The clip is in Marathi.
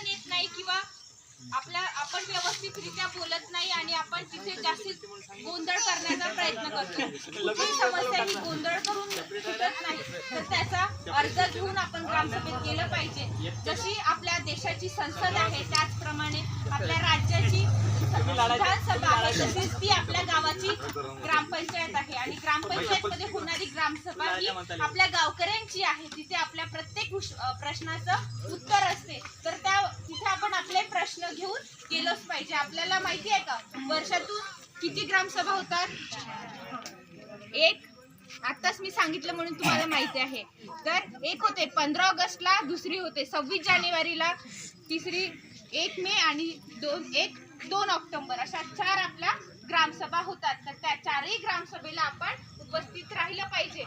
उत्तर येत नाही किंवा आपल्या आपण व्यवस्थितरित्या बोलत नाही आणि आपण तिथे जास्तीत गोंधळ करण्याचा प्रयत्न करतो. कुठलीही समस्या ही गोंधळ करून सुटत नाही. तर त्याचा अर्ज घेऊन आपण ग्रामसभेत गेलं पाहिजे. जशी आपल्या देशाची संसद आहे त्याचप्रमाणे आपल्या राज्याची विधानसभा आहे तशीच ती आपल्या गावाची ग्रामपंचायत आहे. आणि ग्रामपंचायत मध्ये होणारी ग्रामसभा ही आपल्या गावकऱ्यांची आहे. तिथे आपल्या प्रत्येक प्रश्नाचं उत्तर असते. तर त्या तिथे आपण आपले प्रश्न घेऊन पाहिजे. आपल्याला माहिती आहे का? वर्षातून किती ग्रामसभा होतात? एक. आताच मी सांगितलं म्हणून तुम्हाला माहिती आहे. तर एक होते पंधरा ऑगस्टला दुसरी होते सव्वीस जानेवारीला तिसरी एक मे आणि दोन एक दोन ऑक्टोबर. अशा चार आपल्या ग्रामसभा होतात. तर त्या चारही ग्रामसभेला आपण उपस्थित राहिलं पाहिजे.